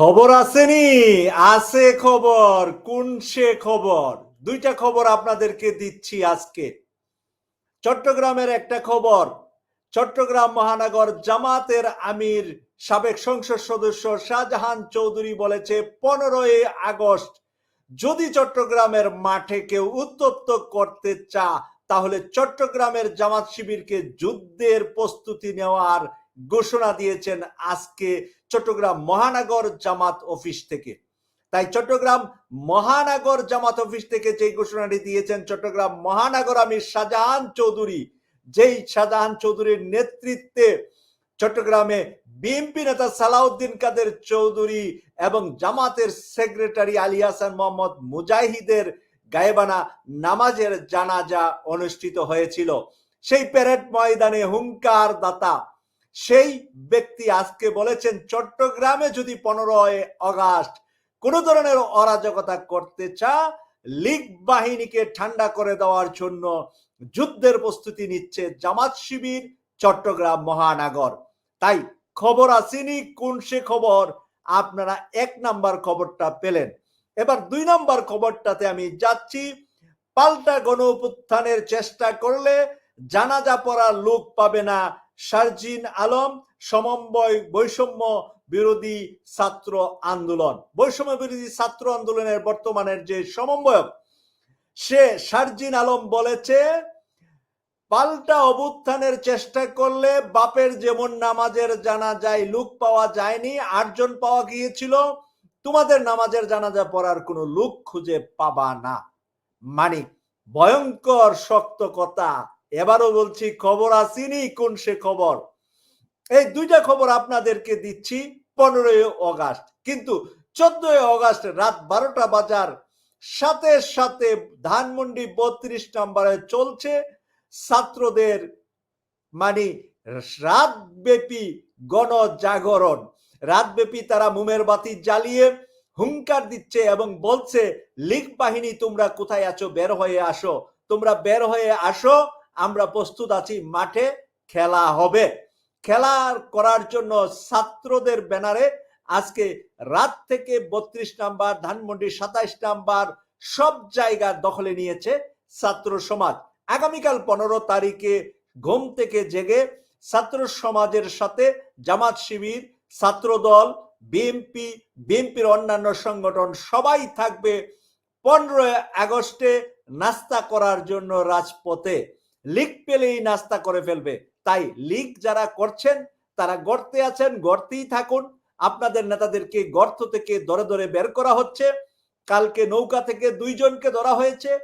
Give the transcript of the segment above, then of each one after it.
খবর আসেনি? আছে খবর। কোন সে খবর? দুইটা খবর আপনাদেরকে দিচ্ছি আজকে। চট্টগ্রামের একটা খবর। চট্টগ্রাম মহানগর জামাতের আমির, সাবেক সংসদ সদস্য শাহজাহান চৌধুরী বলেছে, পনেরোই আগস্ট যদি চট্টগ্রামের মাঠে কেউ উত্তপ্ত করতে চা তাহলে চট্টগ্রামের জামাত শিবিরকে যুদ্ধের প্রস্তুতি নেওয়ার ঘোষণা দিয়েছেন আজকে চট্টগ্রাম মহানগর জামাত অফিস থেকে। তাই চট্টগ্রাম মহানগর জামাত অফিস থেকে যে ঘোষণাটি দিয়েছেন, চট্টগ্রাম মহানগর আমির শাহজাহান চৌধুরী, যেই শাহজাহান চৌধুরীর নেতৃত্বে চট্টগ্রামে বিএনপি নেতা সালাউদ্দিন কাদের চৌধুরী এবং জামাতের সেক্রেটারি আলী হাসান মোহাম্মদ মুজাহিদের গায়েবানা নামাজের জানাজা অনুষ্ঠিত হয়েছিল। সেই প্যারেড ময়দানে হুঙ্কার দাতা সেই ব্যক্তি আজকে বলেছেন, চট্টগ্রামে যদি পনেরোই অগাস্ট কোন ধরনের অরাজকতা করতে চা লীগ বাহিনীকে ঠান্ডা করে দেওয়ার জন্য যুদ্ধের প্রস্তুতি নিচ্ছে জামাত শিবির, চট্টগ্রাম মহানগর। তাই খবর আসেনি, কোন সে খবর? আপনারা এক নাম্বার খবরটা পেলেন। এবার দুই নাম্বার খবরটাতে আমি যাচ্ছি। পাল্টা গণ চেষ্টা করলে জানাজা পড়ার লোক পাবে না শারজিন আলম সমন্বয় বৈষম্য বিরোধী ছাত্র আন্দোলন। বৈষম্য বিরোধী ছাত্র আন্দোলনের বর্তমানের যে সমন্বয়ক, সে শারজিন আলম বলেছে, পাল্টা অভ্যুত্থানের চেষ্টা করলে বাপের যেমন নামাজের জানা যায় লুক পাওয়া যায়নি, আটজন পাওয়া গিয়েছিল, তোমাদের নামাজের জানাজা পড়ার কোনো লুক খুঁজে পাবা না। মানে ভয়ঙ্কর শক্ত কথা। এবারও বলছি, খবর আসেনি, কোন সে খবর? এই দুইটা খবর আপনাদেরকে দিচ্ছি, পনেরোই অগাস্ট। কিন্তু চোদ্দই অগাস্ট রাত বারোটা বাজার, সাথে সাথে ধানমন্ডি বত্রিশ নম্বরে চলছে। ছাত্রদের মানে রাতব্যাপী গণজাগরণ। রাতব্যাপী তারা মুমের বাতি জ্বালিয়ে হুঙ্কার দিচ্ছে এবং বলছে, লিগ বাহিনী, তোমরা কোথায় আছো? বের হয়ে আসো। তোমরা বের হয়ে আসো আমরা প্রস্তুত আছি, মাঠে খেলা হবে। খেলা করার জন্য ছাত্রদের ব্যানারে আজকে রাত থেকে বত্রিশ নাম্বার, ধানমন্ডি সাতাইশ নাম্বার, সব জায়গা দখলে নিয়েছে ছাত্র সমাজ। আগামীকাল পনেরো তারিখে ঘুম থেকে জেগে ছাত্র সমাজের সাথে জামাত শিবির ছাত্র দল বিএনপি, বিএনপির অন্যান্য সংগঠন সবাই থাকবে পনেরোই আগস্টে নাস্তা করার জন্য রাজপথে। লিগ পেলেই নাস্তা করে ফেলবে। তাই লিগ যারা করছেন, তারা গর্তে আছেন, গর্তেই থাকুন। আপনাদের নেতাদেরকে গর্ত থেকে দরে দরে বের করা হচ্ছে। কালকে নৌকা থেকে দুইজনকে ধরা হয়েছে।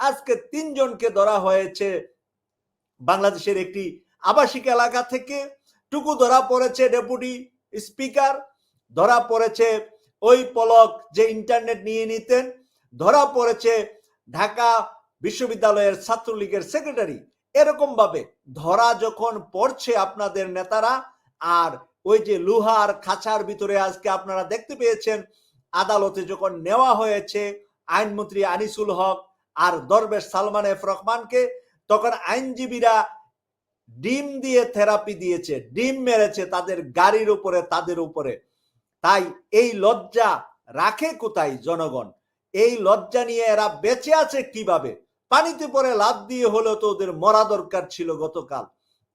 আজকে তিনজনকে ধরা হয়েছে। বাংলাদেশের একটি আবাসিক এলাকা থেকে টুকু ধরা পড়েছে ডেপুটি স্পিকার। ধরা পড়েছে ওই পলক যে ইন্টারনেট নিয়ে নিতেন। ধরা পড়েছে ঢাকা বিশ্ববিদ্যালয়ের ছাত্রলীগের সেক্রেটারি এরকম ভাবে ধরা যখন পড়ছে আপনাদের নেতারা, আর ওই যে লুহার খাঁচার ভিতরে আজকে আপনারা দেখতে পেয়েছেন, আদালতে যখন নেওয়া হয়েছে আইনমন্ত্রী আনিসুল হক আর দরবেশ সালমান এফ রহমানকে, তখন আইনজীবীরা ডিম দিয়ে থেরাপি দিয়েছে, ডিম মেরেছে তাদের গাড়ির উপরে, তাদের উপরে। তাই এই লজ্জা রাখে কোথায় জনগণ? এই লজ্জা নিয়ে এরা বেঁচে আছে কীভাবে? পানিতে পরে লাভ দিয়ে হলেও তো ওদের মরা দরকার ছিল গতকাল।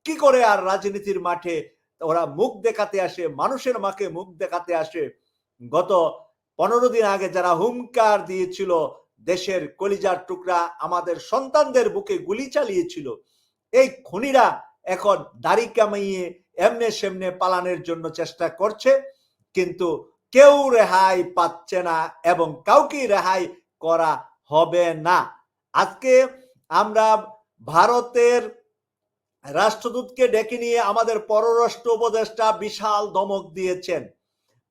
কি করে আর রাজনীতির মাঠে ওরা মুখ দেখাতে আসে, মানুষের মাকে মুখ দেখাতে আসে? গত পনেরো দিন আগে যারা হুঙ্কার দিয়েছিল, দেশের কলিজার টুকরা আমাদের সন্তানদের বুকে গুলি চালিয়েছিল, এই খুনিরা এখন দাড়ি কামাইয়ে এমনে সেমনে পালানোর জন্য চেষ্টা করছে, কিন্তু কেউ রেহাই পাচ্ছে না এবং কাউকে রেহাই করা হবে না। আজকে আমরা ভারতের রাষ্ট্রদূতকে ডেকে নিয়ে আমাদের পররাষ্ট্র উপদেষ্টা বিশাল ধমক দিয়েছেন।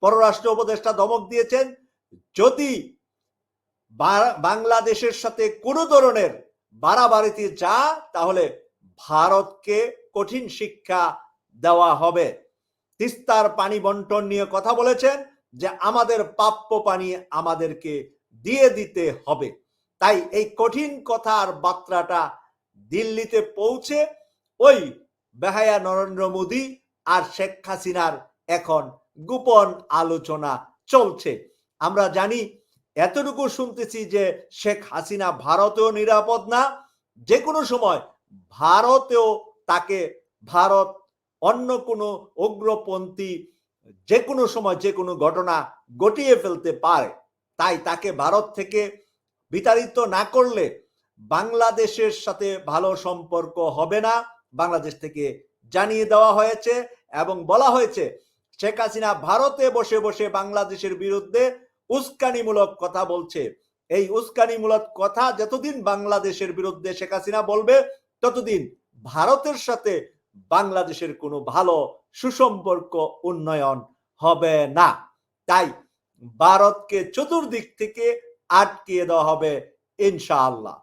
পররাষ্ট্র উপদেষ্টা ধমক দিয়েছেন, যদি বাংলাদেশের সাথে কোনো ধরনের বাড়াবাড়িতে যা, তাহলে ভারতকে কঠিন শিক্ষা দেওয়া হবে। তিস্তার পানি বন্টন নিয়ে কথা বলেছেন যে আমাদের প্রাপ্য পানি আমাদেরকে দিয়ে দিতে হবে। তাই এই কঠিন কথার বার্তাটা দিল্লিতে পৌঁছে ওই বেহায়া নরেন্দ্র মোদী আর শেখ হাসিনার এখন গোপন আলোচনা চলছে। আমরা জানি, এতটুকু শুনতেছি যে শেখ হাসিনা ভারতেও নিরাপদ না যে কোনো সময় ভারতেও তাকে ভারত অন্য কোনো উগ্রপন্থী যে কোনো সময় যে কোনো ঘটনা ঘটিয়ে ফেলতে পারে। তাই তাকে ভারত থেকে বিতাড়িত না করলে বাংলাদেশের সাথে ভালো সম্পর্ক হবে না। বাংলাদেশ থেকে জানিয়ে দেওয়া হয়েছে এবং বলা হয়েছে, শেখ হাসিনা ভারতে বসে বসে বাংলাদেশের বিরুদ্ধে উস্কানিমূলক কথা বলছে। এই উস্কানিমূলক কথা যতদিন বাংলাদেশের বিরুদ্ধে শেখ হাসিনা বলবে, ততদিন ভারতের সাথে বাংলাদেশের কোনো ভালো সুসম্পর্ক উন্নয়ন হবে না। তাই ভারতকে চতুর্দিক থেকে আটকিয়ে দেওয়া হবে ইনশাআল্লাহ।